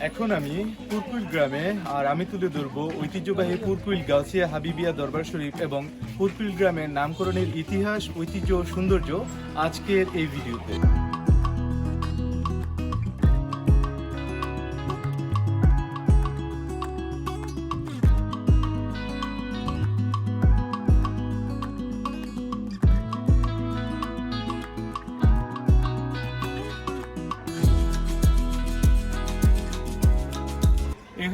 এখন আমি পুরকুইল গ্রামে আর আমি তুলে ধরব ঐতিহ্যবাহী পুরকুইল গাউসিয়া হাবিবিয়া দরবার শরীফ এবং পুরকুইল গ্রামের নামকরণের ইতিহাস, ঐতিহ্য, সৌন্দর্য আজকের এই ভিডিওতে।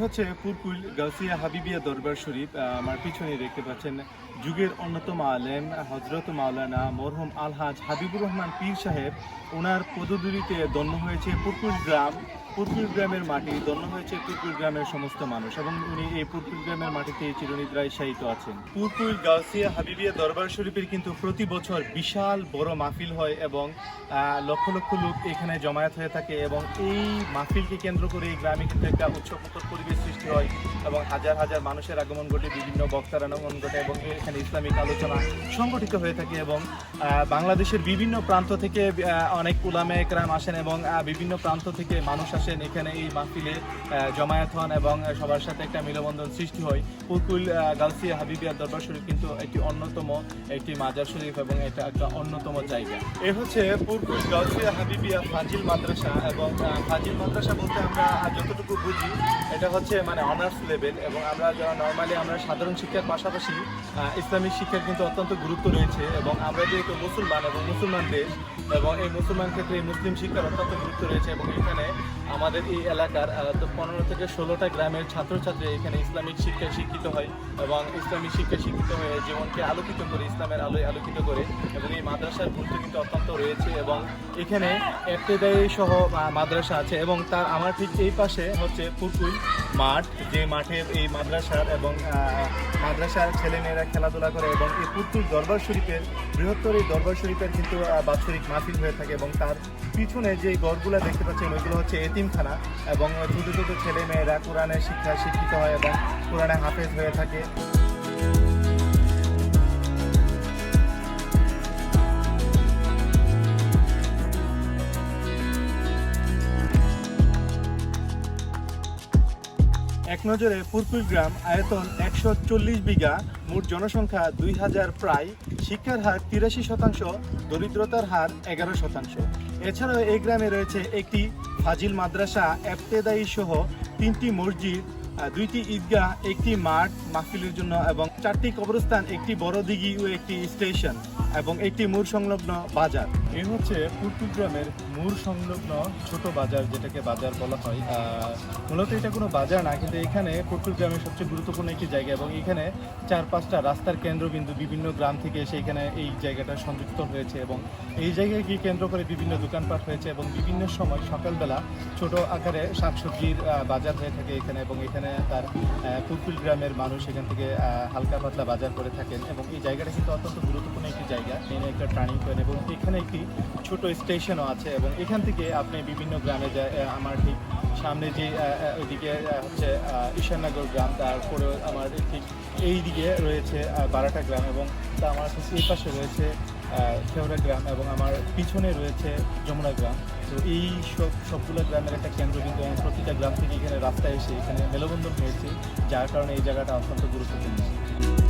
হচ্ছে পুরকুল গাউসিয়া হাবিবিয়া দরবার শরীফ আমার পিছনে দেখতে পাচ্ছেন যুগের অন্যতম আলেম হজরত মাওলানা মরহুম আলহাজ হাবিবুর রহমান পীর সাহেব। ওনার পদদুরিতে জন্ম হয়েছে পুরকুল গ্রাম। পুরকুইল গ্রামের মাটি দন্য হয়েছে পুরকুইল গ্রামের সমস্ত মানুষ এবং উনি এই পুরকুইল গ্রামের মাটিতে চিরনিদ্রায় শায়িত আছেন। পুরকুইল গাউসিয়া হাবিবিয়া দরবার শরীফের কিন্তু প্রতি বছর বিশাল বড় মাহফিল হয় এবং লক্ষ লক্ষ লোক এখানে জমায়েত হয়ে থাকে এবং এই মাহফিলকে কেন্দ্র করে এই গ্রামে কিন্তু একটা উৎসবমুখর পরিবেশ সৃষ্টি হয় এবং হাজার হাজার মানুষের আগমন ঘটে, বিভিন্ন বক্তার আগমন ঘটে এবং এখানে ইসলামিক আলোচনা সংগঠিত হয়ে থাকে এবং বাংলাদেশের বিভিন্ন প্রান্ত থেকে অনেক উলামে একরাম আসেন এবং বিভিন্ন প্রান্ত থেকে মানুষ আসেন এখানে এই মাহফিলে জমায়েত হন এবং সবার সাথে একটা মিলবন্ধন সৃষ্টি হয়। পুরকুল আহ, গাউসিয়া হাবিবিয়া দরবার শরীফ কিন্তু একটি অন্যতম একটি মাজার শরীফ এবং এটা একটা অন্যতম জায়গা। এ হচ্ছে পুরকুল গাউসিয়া হাবিবিয়া ফাজিল মাদ্রাসা এবং ফাজিল মাদ্রাসা বলতে আমরা যতটুকু বুঝি এটা হচ্ছে মানে অনার্স লেভেল এবং আমরা যারা নর্মালি আমরা সাধারণ শিক্ষার পাশাপাশি ইসলামিক শিক্ষার কিন্তু অত্যন্ত গুরুত্ব রয়েছে এবং আমরা যেহেতু মুসলমান এবং মুসলমান দেশ এবং এই মুসলমান ক্ষেত্রে এই মুসলিম শিক্ষার অত্যন্ত গুরুত্ব রয়েছে এবং এখানে আমাদের এই এলাকার পনেরো থেকে ষোলোটা গ্রামের ছাত্রছাত্রী এখানে ইসলামিক শিক্ষায় শিক্ষিত হয় এবং ইসলামিক শিক্ষায় শিক্ষিত হয়ে জীবনকে আলোকিত করে, ইসলামের আলোয় আলোকিত করে এবং এই মাদ্রাসার গুরুত্ব কিন্তু অত্যন্ত রয়েছে এবং এখানে এফতেদায়ী সহ মাদ্রাসা আছে এবং তার আমার ঠিক এই পাশে হচ্ছে পুরকুই মাঠ, যে মাঠে এই মাদ্রাসার এবং মাদ্রাসার ছেলেমেয়েরা খেলাধুলা করে এবং এই পুরকুই দরবার শরীফের, বৃহত্তর এই দরবার শরীফের কিন্তু বাৎসরিক মাহফিল হয়ে থাকে এবং তার পিছনে যে গড়গুলো দেখতে পাচ্ছেন ওইগুলো হচ্ছে এতিমখানা এবং ছোটো ছোটো ছেলে মেয়েরা কোরআনের শিক্ষায় শিক্ষিত হয় এবং কোরআনে হাফেজ হয়ে থাকে। নজরে পুরকুল গ্রাম, আয়তন একশো চল্লিশ বিঘা, মোট জনসংখ্যা দুই হাজার প্রায়। শিক্ষার হার তিরাশি শতাংশ, দরিদ্রতার হার এগারো শতাংশ। এছাড়াও এই গ্রামে রয়েছে একটি ফাজিল মাদ্রাসা, এফতেদায়ী সহ তিনটি মসজিদ দুইটি ঈদগাহ, একটি মাঠ মাহফিলের জন্য এবং চারটি কবরস্থান, একটি বড় দিঘি ও একটি স্টেশন। এবং একটি মূর সংলগ্ন বাজার। এ হচ্ছে পুরকুল গ্রামের মূর সংলগ্ন ছোট বাজার যেটাকে বাজার বলা হয়। মূলত এটা কোনো বাজার না, কিন্তু এখানে পুরকুল গ্রামের সবচেয়ে গুরুত্বপূর্ণ একটি জায়গা এবং এখানে চার পাঁচটা রাস্তার কেন্দ্রবিন্দু বিভিন্ন গ্রাম থেকে এসে এখানে এই জায়গাটা সংযুক্ত হয়েছে এবং এই জায়গাকে কেন্দ্র করে বিভিন্ন দোকানপাট হয়েছে এবং বিভিন্ন সময় সকালবেলা ছোট আকারে শাকসবজির বাজার হয়ে থাকে এখানে এবং এখানে তার পুরকুল গ্রামের মানুষ এখান থেকে হালকা পাতলা বাজার করে থাকেন এবং এই জায়গাটা কিন্তু অত্যন্ত গুরুত্বপূর্ণ একটি জায়গা। এখানে একটা টার্নিং পয়েন্ট এবং এখানে একটি ছোট স্টেশনও আছে এবং এখান থেকে আপনি বিভিন্ন গ্রামে যায় আমার ঠিক সামনে যে ওইদিকে হচ্ছে ঈশাননগর গ্রাম তারপরে আমার ঠিক এই দিকে রয়েছে বারাটা গ্রাম এবং তা আমার ঠিক এই পাশে রয়েছে খেওড়া গ্রাম এবং আমার পিছনে রয়েছে যমুনা গ্রাম। তো এই সব, সবগুলো গ্রামের একটা কেন্দ্র কেন্দ্রবিন্দু এবং প্রতিটা গ্রাম থেকে এখানে রাস্তায় এসে এখানে মেলবন্ধন হয়েছে, যার কারণে এই জায়গাটা অত্যন্ত গুরুত্বপূর্ণ।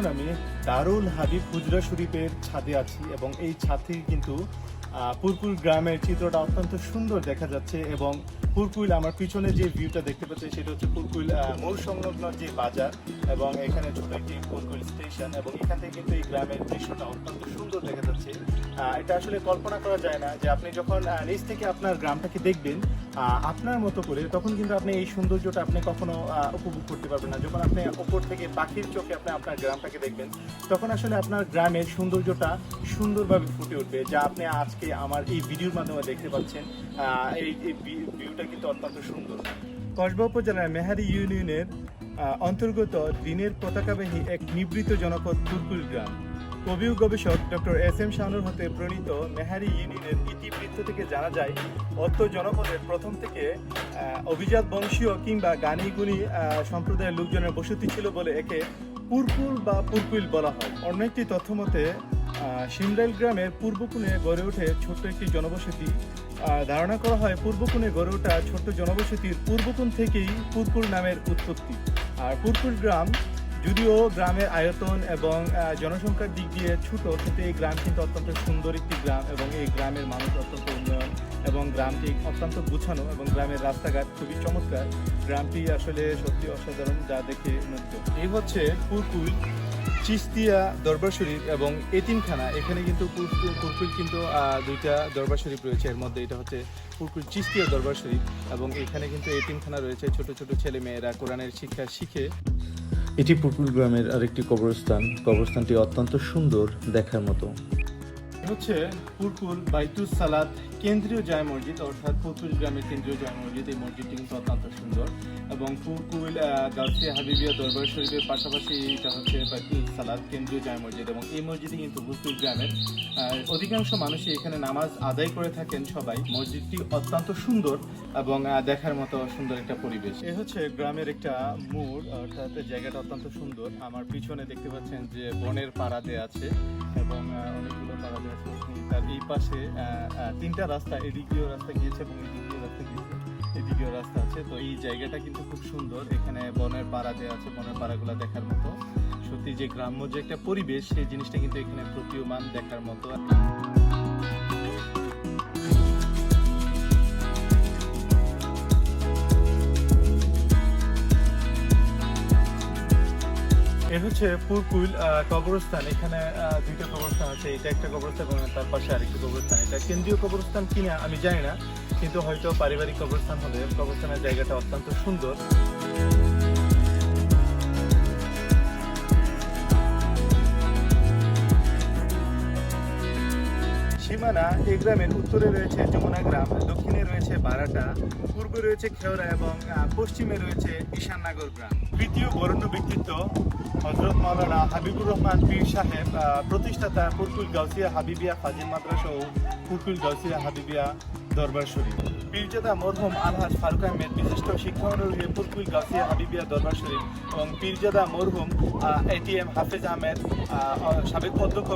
এখন আমি দারুল হাবিব হুজরা শরীফের ছাদে আছি এবং এই ছাদ থেকে কিন্তু পুরকুল গ্রামের চিত্রটা অত্যন্ত সুন্দর দেখা যাচ্ছে এবং পুরকুইল আমার পিছনে যে ভিউটা দেখতে পাচ্ছি সেটা হচ্ছে পুরকুইল মোড় সংলগ্ন যে বাজার এবং এখানে ছোট একটি পুরকুইল স্টেশন এবং এখান থেকে কিন্তু এই গ্রামের দৃশ্যটা অত্যন্ত সুন্দর দেখা যাচ্ছে। এটা আসলে কল্পনা করা যায় না যে আপনি যখন নিচ থেকে আপনার গ্রামটাকে দেখবেন আপনার মতো করে তখন কিন্তু আপনি এই সৌন্দর্যটা আপনি কখনো উপভোগ করতে পারবেন না। যখন আপনি ওপর থেকে পাখির চোখে আপনি আপনার গ্রামটাকে দেখবেন, তখন আসলে আপনার গ্রামের সৌন্দর্যটা সুন্দরভাবে ফুটে উঠবে, যা আপনি আজকে আমার এই ভিডিওর মাধ্যমে দেখতে পাচ্ছেন। এই ভিউটা কিন্তু অত্যন্ত সুন্দর। কসবা উপজেলার মেহারি ইউনিয়নের অন্তর্গত দিনের পতাকাবাহী এক নিবৃত জনপদ তুরকুল গ্রাম। কবি ও গবেষক ডক্টর এস এম শাহনুর হতে প্রণীত মেহারি ইউনিয়নের ইতিবৃত্ত থেকে জানা যায় অত্র জনপদের প্রথম থেকে অভিজাত বংশীয় কিংবা গানি গুণী আহ, সম্প্রদায়ের লোকজনের বসতি ছিল বলে একে পুরকুল বা পুরকুইল বলা হয়। অন্য একটি তথ্য মতে সিমরাইল গ্রামের পূর্ব কোণে গড়ে ওঠে ছোট্ট একটি জনবসতি। ধারণা করা হয় পূর্ব কোণে গড়ে ওঠা ছোট্ট জনবসতির পূর্বকোণ থেকেই পুরকুল নামের উৎপত্তি। আর পুরকুল গ্রাম যদিও গ্রামের আয়তন এবং জনসংখ্যার দিক দিয়ে ছোট কিন্তু এই গ্রাম কিন্তু অত্যন্ত সুন্দর একটি গ্রাম এবং এই গ্রামের মানুষ অত্যন্ত উন্নয়ন এবং গ্রামটি অত্যন্ত গুছানো এবং গ্রামের রাস্তাঘাট খুবই চমৎকার। গ্রামটি আসলে সত্যি অসাধারণ যা দেখে মুগ্ধ এই হচ্ছে পুরকুল চিস্তিয়া দরবার শরীফ এবং এতিমখানা, এখানে কিন্তু পুরকুল কিন্তু দুইটা দরবার শরীফ রয়েছে। এর মধ্যে এটা হচ্ছে পুরকুল চিস্তিয়া দরবার শরীফ এবং এখানে কিন্তু এতিমখানা রয়েছে। ছোট ছোট ছেলে মেয়েরা কোরআনের শিক্ষা শিখে। এটি পুরকুল গ্রামের আরেকটি কবরস্থান। কবরস্থানটি অত্যন্ত সুন্দর দেখার মতো। হচ্ছে পুরকুল বাইতুস সালাত কেন্দ্রীয় জায় মসজিদ অর্থাৎ পুরকুল গ্রামের কেন্দ্রীয় জায় মসজিদ। এই মসজিদটি কিন্তু অত্যন্ত সুন্দর এবং পুরকুল আহ, গাউসিয়া হাবিবিয়া দরবার শরীফের পাশাপাশি এটা হচ্ছে বাইতুল সালাত কেন্দ্রীয় জায় মসজিদ এবং এই মসজিদে কিন্তু পুরকুল গ্রামের অধিকাংশ মানুষই এখানে নামাজ আদায় করে থাকেন সবাই। মসজিদটি অত্যন্ত সুন্দর এবং দেখার মতো সুন্দর একটা পরিবেশ। এ হচ্ছে গ্রামের একটা মোড় অর্থাৎ জায়গাটা অত্যন্ত সুন্দর। আমার পিছনে দেখতে পাচ্ছেন যে বনের পাড়াতে আছে। এবং অনেকগুলো পাড়াতে আছে তার এই পাশে তিনটা রাস্তা, এদিকেও রাস্তা গিয়েছে এবং এদিকেও রাস্তা গিয়েছে, এদিকেও রাস্তা আছে। তো এই জায়গাটা কিন্তু খুব সুন্দর। এখানে বনের পাড়া দেওয়া আছে, বনের পাড়াগুলো দেখার মতো। সত্যি যে গ্রাম্য যে একটা পরিবেশ, সেই জিনিসটা কিন্তু এখানে প্রতীয়মান দেখার মতো। হচ্ছে পুরকুইল আহ, কবরস্থান। এখানে দুইটা কবরস্থান আছে। এটা একটা কবরস্থান এবং তার পাশে আরেকটা কবরস্থান। এটা কেন্দ্রীয় কবরস্থান কিনা আমি জানি না কিন্তু হয়তো পারিবারিক কবরস্থান হলে কবরস্থানের জায়গাটা অত্যন্ত সুন্দর। সীমানা এই গ্রামের উত্তরে রয়েছে যমুনা গ্রাম, দক্ষিণে রয়েছে বারাটা, পূর্বে রয়েছে খেওড়া এবং পশ্চিমে রয়েছে ঈশাননগর গ্রাম। তৃতীয় বরণ্য ব্যক্তিত্ব হজরত মৌলানা হাবিবুর রহমান পীর সাহেব প্রতিষ্ঠাতা পুরকুল গাউসিয়া হাবিবিয়া ফাজিল মাদ্রাসা ও পুরকুল গাউসিয়া হাবিবিয়া দরবার শরীফ। পীরজাদা মরহুম আলহাজ ফারুক আহমেদ বিশিষ্ট শিক্ষা অনুরাগী পুরকুল গাউসিয়া হাবিবিয়া দরবার শরীফ এবং পীরজাদা মরহুম এটিএম হাফেজ আহমেদ সাবেক অধ্যক্ষ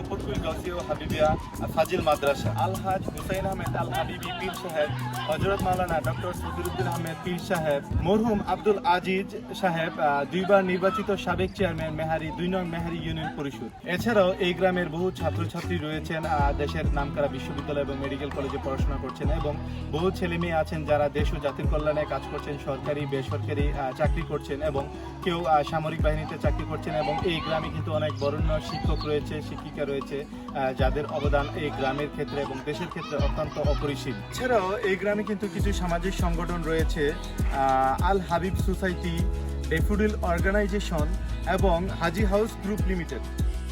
গাউসিয়া ও হাবিবিয়া ফাজিল মাদ্রাসা। আলহাজ হুসাইন আহমেদ আল হাবিবি পীর সাহেব হজরত মাওলানা ডক্টর সদরুদ্দিন আহমেদ পীর সাহেব, মরহুম আব্দুল আজিজ সাহেব দুইবার নির্বাচিত সাবেক চেয়ারম্যান মেহারি, দুই নং মেহারি ইউনিয়ন পরিষদ। এছাড়াও এই গ্রামের বহু ছাত্রছাত্রী রয়েছেন দেশের নামকরা বিশ্ববিদ্যালয় এবং মেডিকেল কলেজে পড়াশোনা করছেন এবং বহু ছেলে মেয়ে আছেন, যারা দেশ ও জাতির কল্যাণে কাজ করছেন, সরকারি, বেসরকারি চাকরি করছেন এবং কেউ সামরিক বাহিনীতে চাকরি করছেন এবং এই গ্রামে কিন্তু অনেক বরণ্য শিক্ষক রয়েছে, শিক্ষিকা রয়েছে যাদের অবদান এই গ্রামের ক্ষেত্রে এবং দেশের ক্ষেত্রে অত্যন্ত অপরিসীম। এছাড়াও এই গ্রামে কিন্তু কিছু সামাজিক সংগঠন রয়েছে Al Habib society, Daffodil organization এবং হাজি হাউস গ্রুপ লিমিটেড।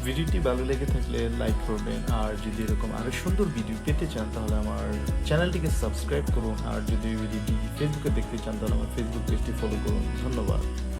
ভিডিওটি ভালো লেগে থাকলে লাইক করবেন। আর যদি এরকম আরও সুন্দর ভিডিও পেতে চান, তাহলে আমার চ্যানেলটিকে সাবস্ক্রাইব করুন। আর যদি ভিডিওটি ফেসবুকে দেখতে চান, তাহলে আমার ফেসবুক পেজটি ফলো করুন। ধন্যবাদ।